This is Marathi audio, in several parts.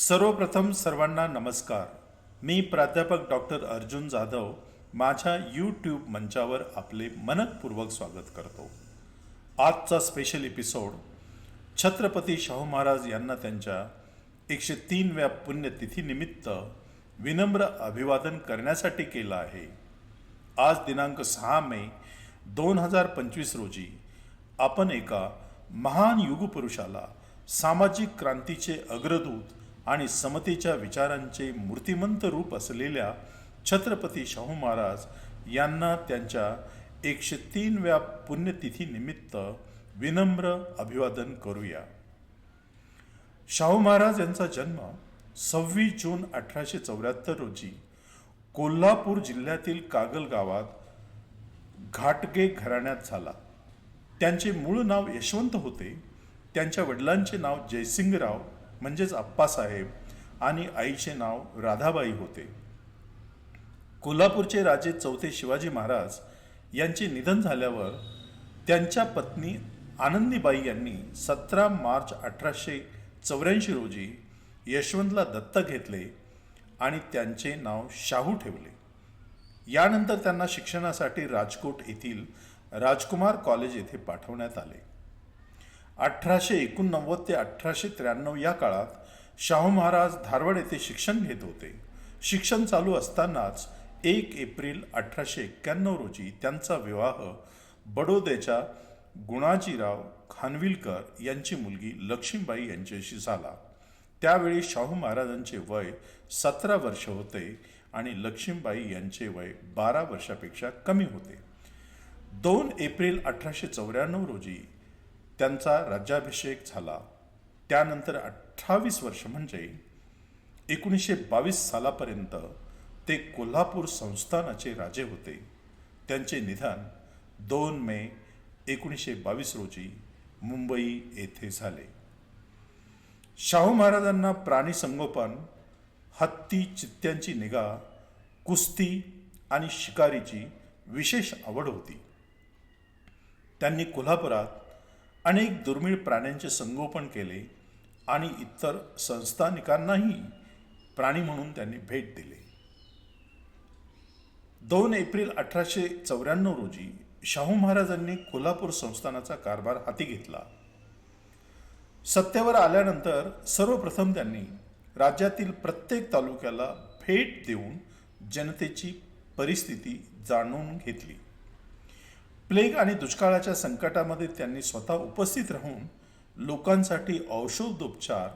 सर्वप्रथम सर्वांना नमस्कार. मी प्राध्यापक डॉक्टर अर्जुन जाधव माझ्या यूट्यूब मंचावर आपले मनपूर्वक स्वागत करतो. आजचा स्पेशल एपिसोड छत्रपती शाहू महाराज यांना त्यांच्या एकशे तीनव्या पुण्यतिथीनिमित्त विनम्र अभिवादन करण्यासाठी केलं आहे. आज दिनांक सहा मे दोन हजार पंचवीस रोजी आपण एका महान युगपुरुषाला सामाजिक क्रांतीचे अग्रदूत आणि समतेच्या विचारांचे मूर्तिमंत रूप असलेल्या छत्रपती शाहू महाराज यांना त्यांच्या एकशे तीनव्या पुण्यतिथीनिमित्त विनम्र अभिवादन करूया. शाहू महाराज यांचा जन्म सव्वीस जून अठराशे चौऱ्याहत्तर रोजी कोल्हापूर जिल्ह्यातील कागल गावात घाटगे घराण्यात झाला. त्यांचे मूळ नाव यशवंत होते. त्यांच्या वडिलांचे नाव जयसिंगराव म्हणजेच आप्पासाहेब आणि आईचे नाव राधाबाई होते. कोल्हापूरचे राजे चौथे शिवाजी महाराज यांचे निधन झाल्यावर त्यांच्या पत्नी आनंदीबाई यांनी सतरा मार्च अठराशे चौऱ्याऐंशी रोजी यशवंतला दत्तक घेतले आणि त्यांचे नाव शाहू ठेवले. यानंतर त्यांना शिक्षणासाठी राजकोट येथील राजकुमार कॉलेज येथे पाठवण्यात आले. अठराशे एकोणनव्वद ते अठराशे त्र्याण्णव या काळात शाहू महाराज धारवड येथे शिक्षण घेत होते. शिक्षण चालू असतानाच एक एप्रिल अठराशे एक्क्याण्णव रोजी त्यांचा विवाह बडोद्याच्या गुणाजीराव खानविलकर यांची मुलगी लक्ष्मीबाई यांच्याशी झाला. त्यावेळी शाहू महाराजांचे वय सतरा वर्ष होते आणि लक्ष्मीबाई यांचे वय बारा वर्षापेक्षा कमी होते. दोन एप्रिल अठराशे चौऱ्याण्णव रोजी त्यांचा राज्याभिषेक झाला. त्यानंतर अठ्ठावीस वर्ष म्हणजे एकोणीसशे बावीस सालापर्यंत ते कोल्हापूर संस्थानाचे राजे होते. त्यांचे निधन दोन मे एकोणीसशे बावीस रोजी मुंबई येथे झाले. शाहू महाराजांना प्राणी संगोपन हत्ती चित्त्यांची निगा कुस्ती आणि शिकारीची विशेष आवड होती. त्यांनी कोल्हापुरात अनेक दुर्मिळ प्राण्यांचे संगोपन केले आणि इतर संस्थानिकांनाही प्राणी म्हणून त्यांनी भेट दिले. दोन एप्रिल अठराशे चौऱ्याण्णव रोजी शाहू महाराजांनी कोल्हापूर संस्थानाचा कारभार हाती घेतला. सत्तेवर आल्यानंतर सर्वप्रथम त्यांनी राज्यातील प्रत्येक तालुक्याला भेट देऊन जनतेची परिस्थिती जाणून घेतली. प्लेग आणि दुष्काळाच्या संकटामध्ये त्यांनी स्वतः उपस्थित राहून लोकांसाठी औषधोपचार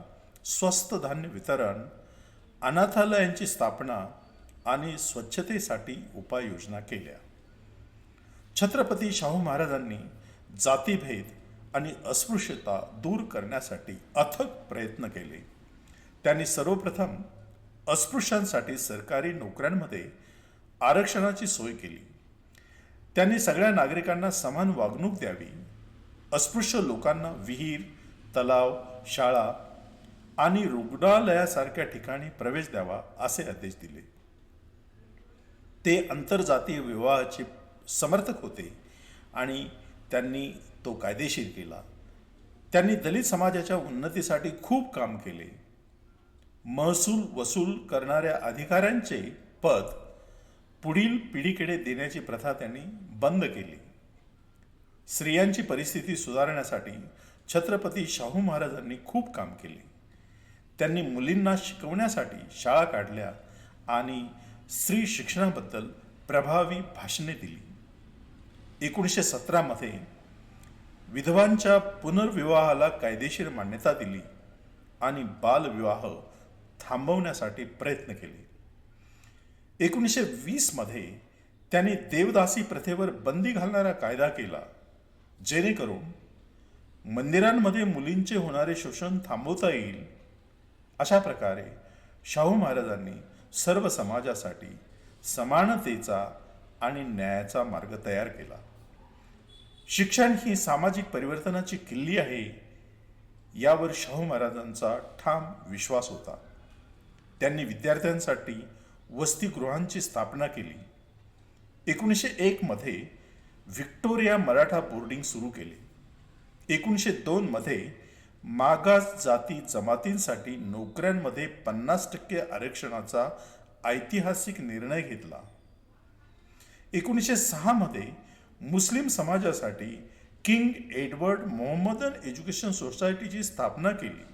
स्वस्त धान्य वितरण अनाथालयांची स्थापना आणि स्वच्छतेसाठी उपाययोजना केल्या. छत्रपती शाहू महाराजांनी जातीभेद आणि अस्पृश्यता दूर करण्यासाठी अथक प्रयत्न केले. त्यांनी सर्वप्रथम अस्पृश्यांसाठी सरकारी नोकऱ्यांमध्ये आरक्षणाची सोय केली. त्यांनी सगळ्या नागरिकांना समान वागणूक द्यावी. अस्पृश्य लोकांना विहीर तलाव शाळा आणि रुग्णालयासारख्या ठिकाणी प्रवेश द्यावा असे आदेश दिले. ते आंतरजातीय विवाहाचे समर्थक होते आणि त्यांनी तो कायदेशीर केला. त्यांनी दलित समाजाच्या उन्नतीसाठी खूप काम केले. महसूल वसूल करणाऱ्या अधिकाऱ्यांचे पद पुढील पिढीकडे देण्याची प्रथा त्यांनी बंद केली. स्त्रियांची परिस्थिती सुधारण्यासाठी छत्रपती शाहू महाराजांनी खूप काम केले. त्यांनी मुलींना शिकवण्यासाठी शाळा काढल्या आणि स्त्री शिक्षणाबद्दल प्रभावी भाषणे दिली. एकोणीसशे सतरामध्ये विधवांच्या पुनर्विवाहाला कायदेशीर मान्यता दिली आणि बालविवाह थांबवण्यासाठी प्रयत्न केले. एकोणीसशे वीसमध्ये त्यांनी देवदासी प्रथेवर बंदी घालणारा कायदा केला जेणेकरून मंदिरांमध्ये मुलींचे होणारे शोषण थांबवता येईल. अशा प्रकारे शाहू महाराजांनी सर्व समाजासाठी समानतेचा आणि न्यायाचा मार्ग तयार केला. शिक्षण ही सामाजिक परिवर्तनाची किल्ली आहे यावर शाहू महाराजांचा ठाम विश्वास होता. त्यांनी विद्यार्थ्यांसाठी वसतिगृहांची स्थापना केली. एकोणीसशे एकमध्ये व्हिक्टोरिया मराठा बोर्डिंग सुरू केले. एकोणीसशे दोनमध्ये मागास जाती जमातींसाठी नोकऱ्यांमध्ये पन्नास टक्के आरक्षणाचा ऐतिहासिक निर्णय घेतला. एकोणीसशे सहामध्ये मुस्लिम समाजासाठी किंग एडवर्ड मोहम्मदन एज्युकेशन सोसायटीची स्थापना केली.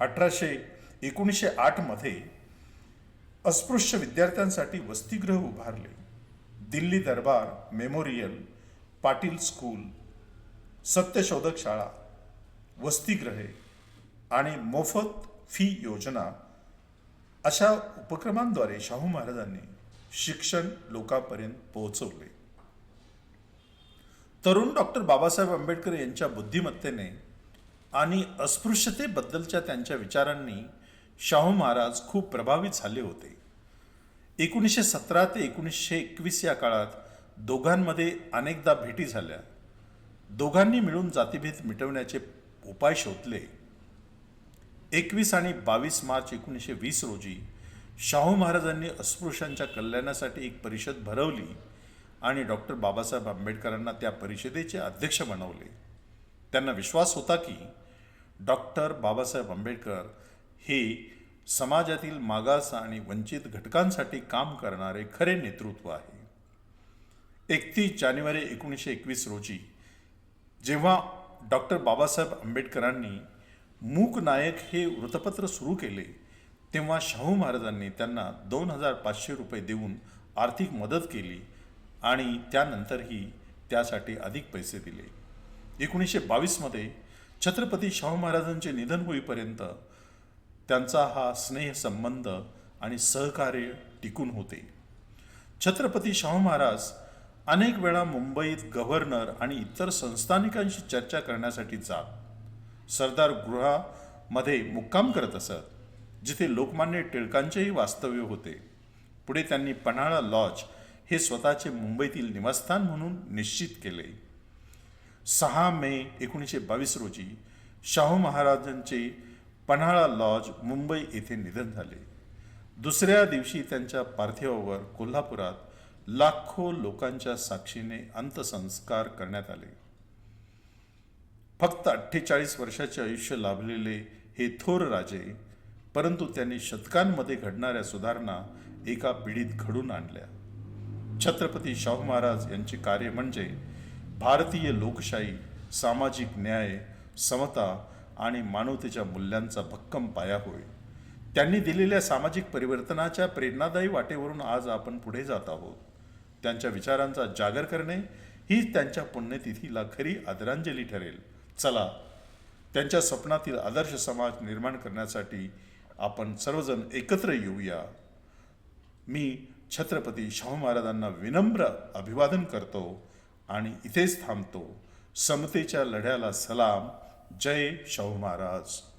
अठराशे एकोणीसशे आठमध्ये अस्पृश्य विद्यार्थ्यांसाठी वसतिगृह उभारले. दिल्ली दरबार मेमोरियल पाटील स्कूल सत्यशोधक शाळा वसतिगृहे आणि मोफत फी योजना अशा उपक्रमांद्वारे शाहू महाराजांनी शिक्षण लोकांपर्यंत पोहोचवले. तरुण डॉक्टर बाबासाहेब आंबेडकर यांच्या बुद्धिमत्तेने आणि अस्पृश्यतेबद्दलच्या त्यांच्या विचारांनी शाहू महाराज खूप प्रभावित झाले होते. एकोणीसशे सतरा ते एकोणीसशे एकवीस या काळात दोघांमध्ये अनेकदा भेटी झाल्या. दोघांनी मिळून जातीभेद मिटवण्याचे उपाय शोधले. एकवीस आणि बावीस मार्च एकोणीसशे वीस रोजी शाहू महाराजांनी अस्पृश्यांच्या कल्याणासाठी एक परिषद भरवली आणि डॉक्टर बाबासाहेब आंबेडकरांना त्या परिषदेचे अध्यक्ष बनवले. त्यांना विश्वास होता की डॉक्टर बाबासाहेब आंबेडकर हे समाजातील मागास आणि वंचित घटकांसाठी काम करणारे खरे नेतृत्व आहे. एकतीस जानेवारी एकोणीसशे एकवीस रोजी जेव्हा डॉक्टर बाबासाहेब आंबेडकरांनी मूक नायक हे वृत्तपत्र सुरू केले तेव्हा शाहू महाराजांनी त्यांना दोन हजार पाचशे रुपये देऊन आर्थिक मदत केली आणि त्यानंतरही त्यासाठी अधिक पैसे दिले. एकोणीसशे बावीसमध्ये छत्रपती शाहू महाराजांचे निधन होईपर्यंत त्यांचा हा स्नेहसंबंध आणि सहकार्य टिकून होते. छत्रपती शाहू महाराज अनेक वेळा मुंबईत गव्हर्नर आणि इतर संस्थानिकांशी चर्चा करण्यासाठी जात. सरदार गृहामध्ये मुक्काम करत असत जिथे लोकमान्य टिळकांचेही वास्तव्य होते. पुढे त्यांनी पन्हाळा लॉज हे स्वतःचे मुंबईतील निवासस्थान म्हणून निश्चित केले. सहा मे एकोणीसशे बावीस रोजी शाहू महाराजांचे पन्हाळा लॉज मुंबई येथे निधन झाले. दुसऱ्या दिवशी त्यांच्या पार्थिवावर कोल्हापुरात लाखो लोकांच्या साक्षीने अंत्यसंस्कार करण्यात आले. फक्त अठ्ठेचाळीस वर्षाचे आयुष्य लाभलेले हे थोर राजे परंतु त्यांनी शतकांमध्ये घडणाऱ्या सुधारणा एका पिढीत घडून आणल्या. छत्रपती शाहू महाराज यांचे कार्य म्हणजे भारतीय लोकशाही सामाजिक न्याय समता आणि मानवतेच्या मूल्यांचा भक्कम पाया होय त्यांनी दिलेल्या सामाजिक परिवर्तनाच्या प्रेरणादायी वाटेवरून आज आपण पुढे जात आहोत. त्यांच्या विचारांचा जागर करणे ही त्यांच्या पुण्यतिथीला खरी आदरांजली ठरेल. चला त्यांच्या स्वप्नातील आदर्श समाज निर्माण करण्यासाठी आपण सर्वजण एकत्र येऊया. मी छत्रपती शाहू महाराजांना विनम्र अभिवादन करतो आणि इथेच थांबतो. समतेच्या लढ्याला सलाम. जय शाहू महाराज.